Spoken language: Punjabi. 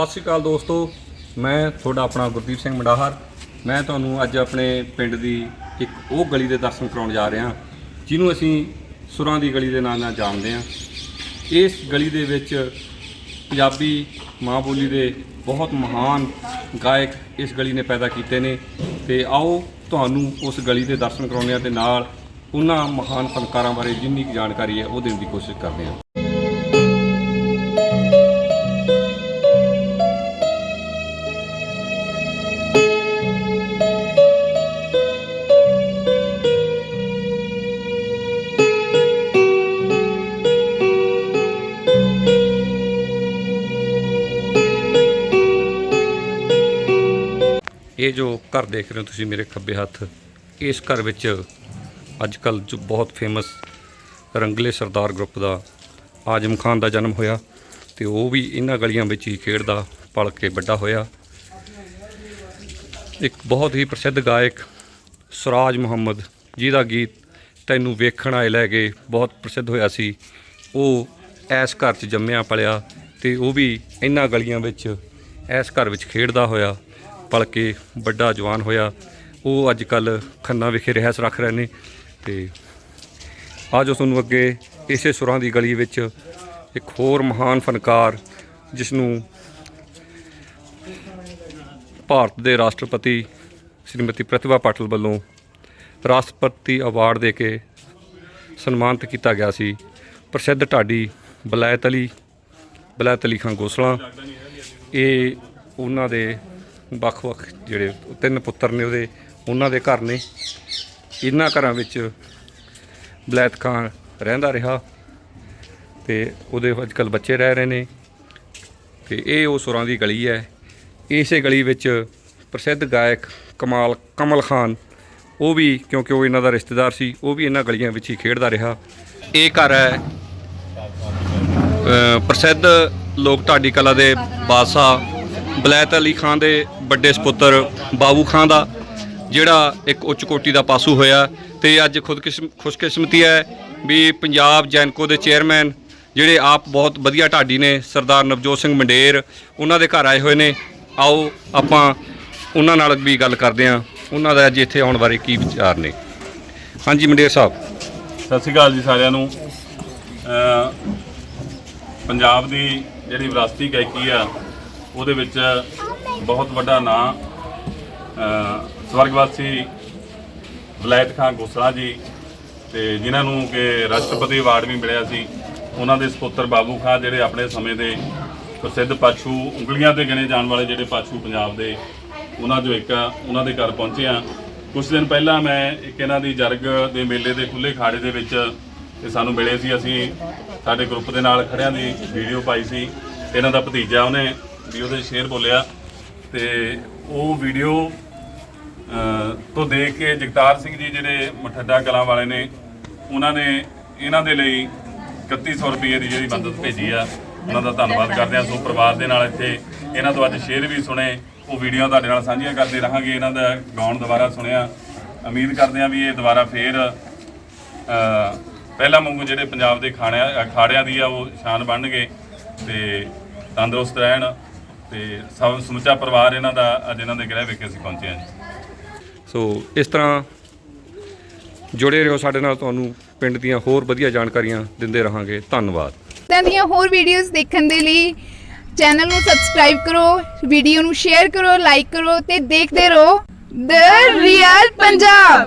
ਸਤਿ ਸ਼੍ਰੀ ਅਕਾਲ ਦੋਸਤੋ, ਮੈਂ ਤੁਹਾਡਾ ਆਪਣਾ ਗੁਰਦੀਪ ਸਿੰਘ ਮੰਡਾਹਰ। ਮੈਂ ਤੁਹਾਨੂੰ ਅੱਜ ਆਪਣੇ ਪਿੰਡ ਦੀ ਇੱਕ ਉਹ ਗਲੀ ਦੇ ਦਰਸ਼ਨ ਕਰਾਉਣ ਜਾ ਰਿਹਾ ਜਿਹਨੂੰ ਅਸੀਂ ਸੁਰਾਂ ਦੀ ਗਲੀ ਦੇ ਨਾਂ ਨਾਲ ਜਾਣਦੇ ਹਾਂ। ਇਸ ਗਲੀ ਦੇ ਵਿੱਚ ਪੰਜਾਬੀ ਮਾਂ ਬੋਲੀ ਦੇ ਬਹੁਤ ਮਹਾਨ ਗਾਇਕ ਇਸ ਗਲੀ ਨੇ ਪੈਦਾ ਕੀਤੇ ਨੇ। ਤੇ ਆਓ ਤੁਹਾਨੂੰ ਉਸ ਗਲੀ ਦੇ ਦਰਸ਼ਨ ਕਰਾਉਂਦੇ ਹਾਂ ਤੇ ਨਾਲ ਉਹਨਾਂ ਮਹਾਨ ਫਨਕਾਰਾਂ ਬਾਰੇ ਜਿੰਨੀ ਕੁ ਜਾਣਕਾਰੀ ਹੈ, ਉਹ ਦੇਣ ਦੀ ਕੋਸ਼ਿਸ਼ ਕਰਦੇ ਹਾਂ। ਇਹ ਜੋ ਘਰ ਦੇਖ ਰਹੇ ਹੋ ਤੁਸੀਂ ਮੇਰੇ ਖੱਬੇ ਹੱਥ, ਇਸ ਘਰ ਵਿੱਚ ਅੱਜ ਕੱਲ ਜੋ ਬਹੁਤ ਫੇਮਸ ਰੰਗਲੇ ਸਰਦਾਰ ਗਰੁੱਪ ਦਾ ਆਜਮ ਖਾਨ ਦਾ ਜਨਮ ਹੋਇਆ ਤੇ ਉਹ ਵੀ ਇਹਨਾਂ ਗਲੀਆਂ ਵਿੱਚ ਹੀ ਖੇਡਦਾ, ਪਲ ਕੇ ਵੱਡਾ ਹੋਇਆ। ਇੱਕ ਬਹੁਤ ਹੀ ਪ੍ਰਸਿੱਧ ਗਾਇਕ ਸੁਰਾਜ ਮੁਹੰਮਦ, ਜਿਹਦਾ ਗੀਤ ਤੈਨੂੰ ਵੇਖਣ ਆਏ ਲੈ ਗਏ ਬਹੁਤ ਪ੍ਰਸਿੱਧ ਹੋਇਆ ਸੀ, ਉਹ ਐਸ ਘਰ 'ਚ ਜੰਮਿਆ, ਪਲਿਆ ਤੇ ਉਹ ਵੀ ਇਹਨਾਂ ਗਲੀਆਂ ਵਿੱਚ ਐਸ ਘਰ ਵਿੱਚ ਖੇਡਦਾ ਹੋਇਆ। ਪਲ ਕੇ ਵੱਡਾ ਜਵਾਨ ਹੋਇਆ। ਉਹ ਅੱਜ ਕੱਲ ਖੰਨਾ ਵਿਖੇ ਰਹਿਸ ਰੱਖ ਰਹੇ ਨੇ ਤੇ ਆਜੋ ਤੁਹਾਨੂੰ ਅੱਗੇ ਇਸੇ ਸੁਰਾਂ ਦੀ ਗਲੀ ਵਿੱਚ ਇੱਕ ਹੋਰ ਮਹਾਨ ਫਨਕਾਰ ਜਿਸ ਨੂੰ ਭਾਰਤ ਦੇ ਰਾਸ਼ਟਰਪਤੀ ਸ਼੍ਰੀਮਤੀ ਪ੍ਰਤਿਭਾ ਪਾਟਿਲ ਵੱਲੋਂ ਰਾਸ਼ਟਰਪਤੀ ਅਵਾਰਡ ਦੇ ਕੇ ਸਨਮਾਨਿਤ ਕੀਤਾ ਗਿਆ ਸੀ। ਪ੍ਰਸਿੱਧ ਢਾਡੀ ਬਲੈਤ ਅਲੀ ਬਲੈਤ ਅਲੀ ਖਾਨ ਗੋਸਲਾ, ਇਹ ਉਹਨਾਂ ਦੇ ਵੱਖ-ਵੱਖ ਜਿਹੜੇ ਤਿੰਨ ਪੁੱਤਰ ਨੇ ਉਹਦੇ, ਉਹਨਾਂ ਦੇ ਘਰ ਨੇ। ਇਹਨਾਂ ਘਰਾਂ ਵਿੱਚ ਬਲੈਤ ਖਾਨ ਰਹਿੰਦਾ ਰਿਹਾ ਤੇ ਉਹਦੇ ਅੱਜ ਕੱਲ੍ਹ ਬੱਚੇ ਰਹਿ ਰਹੇ ਨੇ ਤੇ ਇਹ ਉਹ ਸੁਰਾਂ ਦੀ ਗਲੀ ਹੈ। ਇਸੇ ਗਲੀ ਵਿੱਚ ਪ੍ਰਸਿੱਧ ਗਾਇਕ ਕਮਾਲ, ਕਮਲ ਖਾਨ, ਉਹ ਵੀ ਕਿਉਂਕਿ ਉਹ ਇਹਨਾਂ ਦਾ ਰਿਸ਼ਤੇਦਾਰ ਸੀ, ਉਹ ਵੀ ਇਹਨਾਂ ਗਲੀਆਂ ਵਿੱਚ ਹੀ ਖੇਡਦਾ ਰਿਹਾ। ਇਹ ਘਰ ਹੈ ਪ੍ਰਸਿੱਧ ਲੋਕ ਢਾਡੀ ਕਲਾ ਦੇ ਬਾਦਸ਼ਾਹ ਬਲੈਤ ਅਲੀ ਖਾਨ ਦੇ ਵੱਡੇ ਸੁਪੁੱਤਰ ਬਾਬੂ ਖਾਨ ਦਾ, ਜਿਹੜਾ ਇੱਕ ਉੱਚ ਕੋਟੀ ਦਾ ਪਾਸੂ ਹੋਇਆ ਤੇ ਅੱਜ ਖੁਦਕਿਸਮ, ਖੁਸ਼ਕਿਸਮਤੀ ਹੈ ਵੀ ਪੰਜਾਬ ਜੈਨਕੋ ਦੇ ਚੇਅਰਮੈਨ ਜਿਹੜੇ ਆਪ ਬਹੁਤ ਵਧੀਆ ਢਾਡੀ ਨੇ, ਸਰਦਾਰ ਨਵਜੋਤ ਸਿੰਘ ਮੰਡੇਰ, ਉਹਨਾਂ ਦੇ ਘਰ ਆਏ ਹੋਏ ਨੇ। ਆਓ ਆਪਾਂ ਉਹਨਾਂ ਨਾਲ ਵੀ ਗੱਲ ਕਰਦੇ ਹਾਂ। ਉਹਨਾਂ ਦਾ ਅੱਜ ਇੱਥੇ ਆਉਣ ਬਾਰੇ ਕੀ ਵਿਚਾਰ ਨੇ? ਹਾਂਜੀ, ਮੰਡੇਰ ਸਾਹਿਬ। ਸਤਿ ਸ਼੍ਰੀ ਅਕਾਲ ਜੀ ਸਾਰਿਆਂ ਨੂੰ। ਪੰਜਾਬ ਦੀ ਜਿਹੜੀ ਵਿਰਾਸਤੀ ਗਾਇਕੀ ਆ ਉਹਦੇ ਵਿੱਚ ਬਹੁਤ ਵੱਡਾ ਨਾਂ ਸਵਰਗਵਾਸੀ ਵਲਾਇਤ ਖਾਨ ਗੋਸਲਾ ਜੀ ਤੇ ਜਿਨ੍ਹਾਂ ਨੂੰ ਕਿ ਰਾਸ਼ਟਰਪਤੀ ਅਵਾਰਡ ਵੀ ਮਿਲਿਆ ਸੀ, ਉਹਨਾਂ ਦੇ ਸੁਪੁੱਤਰ ਬਾਬੂ ਖਾਨ ਜਿਹੜੇ ਆਪਣੇ ਸਮੇਂ ਦੇ ਪ੍ਰਸਿੱਧ ਪਾਛੂ, ਉਂਗਲੀਆਂ ਤੇ ਗਿਣੇ ਜਾਣ ਵਾਲੇ ਜਿਹੜੇ ਪਾਛੂ ਪੰਜਾਬ ਦੇ, ਉਹਨਾਂ ਚੋਂ ਇੱਕ ਆ, ਉਹਨਾਂ ਦੇ ਘਰ ਪਹੁੰਚੇ ਆ ਕੁਝ ਦਿਨ ਪਹਿਲਾਂ ਮੈਂ ਇੱਕ ਇਹਨਾਂ ਦੀ ਜਰਗ ਦੇ ਮੇਲੇ ਦੇ ਖੁੱਲੇ ਖਾੜੇ ਦੇ ਵਿੱਚ ਇਹ ਸਾਨੂੰ ਮਿਲੇ ਸੀ, ਅਸੀਂ ਸਾਡੇ ਗਰੁੱਪ ਦੇ ਨਾਲ ਖੜਿਆਂ ਦੀ ਵੀਡੀਓ ਪਾਈ ਸੀ, ਇਹਨਾਂ ਦਾ ਭਤੀਜਾ ਉਹਨੇ ਵੀ ਉਹਦੇ ਸ਼ੇਰ ਬੋਲਿਆ ਤੇ ਉਹ ਵੀਡੀਓ ਤੋਂ ਦੇਖ ਕੇ ਜਗਤਾਰ ਸਿੰਘ ਜੀ ਜਿਹੜੇ ਮਠੱਡਾ ਕਲਾਂ ਵਾਲੇ ਨੇ ਉਹਨਾਂ ਨੇ ਇਹਨਾਂ ਦੇ ਲਈ 3100 ਰੁਪਏ ਦੀ ਜਿਹੜੀ ਮਦਦ ਭੇਜੀ ਆ ਉਹਨਾਂ ਦਾ ਧੰਨਵਾਦ ਕਰਦੇ ਆ। ਸੋ ਪਰਿਵਾਰ ਦੇ ਨਾਲ ਇੱਥੇ ਇਹਨਾਂ ਤੋਂ ਅੱਜ ਸ਼ੇਰ ਵੀ ਸੁਣੇ। ਉਹ ਵੀਡੀਓ ਤੁਹਾਡੇ ਨਾਲ ਸਾਂਝੀਆਂ ਕਰਦੇ ਰਹਾਂਗੇ। ਇਹਨਾਂ ਦਾ ਗਾਉਣ ਦੁਬਾਰਾ ਸੁਣਿਆ। ਉਮੀਦ ਕਰਦੇ ਆ ਵੀ ਇਹ ਦੁਬਾਰਾ ਫੇਰ ਅ, ਪਹਿਲਾਂ ਵਾਂਗੂ ਜਿਹੜੇ ਪੰਜਾਬ ਦੇ ਖਾਣਿਆਂ ਅਖਾੜਿਆਂ ਦੀ ਆ ਉਹ ਸ਼ਾਨ ਬਣਨਗੇ ਤੇ ਤੰਦਰੁਸਤ ਰਹਿਣ। ਤੇ ਸਭ ਸਮੁੱਚਾ ਪਰਿਵਾਰ ਇਹਨਾਂ ਦਾ ਅੱਜ ਇਹਨਾਂ ਦੇ ਗ੍ਰਹਿ ਵਿਖੇ ਅਸੀਂ ਪਹੁੰਚੇ ਹਾਂ ਜੀ। ਸੋ ਇਸ ਤਰ੍ਹਾਂ ਜੁੜੇ ਰਹੋ ਸਾਡੇ ਨਾਲ ਤੁਹਾਨੂੰ ਪਿੰਡ ਦੀਆਂ ਹੋਰ ਵਧੀਆ ਜਾਣਕਾਰੀਆਂ ਦਿੰਦੇ ਰਹਾਂਗੇ। ਧੰਨਵਾਦ। ਇਦਾਂ ਦੀਆਂ ਹੋਰ ਵੀਡੀਓਜ਼ ਦੇਖਣ ਦੇ ਲਈ ਚੈਨਲ ਨੂੰ ਸਬਸਕ੍ਰਾਈਬ ਕਰੋ ਵੀਡੀਓ ਨੂੰ ਸ਼ੇਅਰ ਕਰੋ ਲਾਈਕ ਕਰੋ ਤੇ ਦੇਖਦੇ ਰਹੋ। ਦ ਰੀਅਲ ਪੰਜਾਬ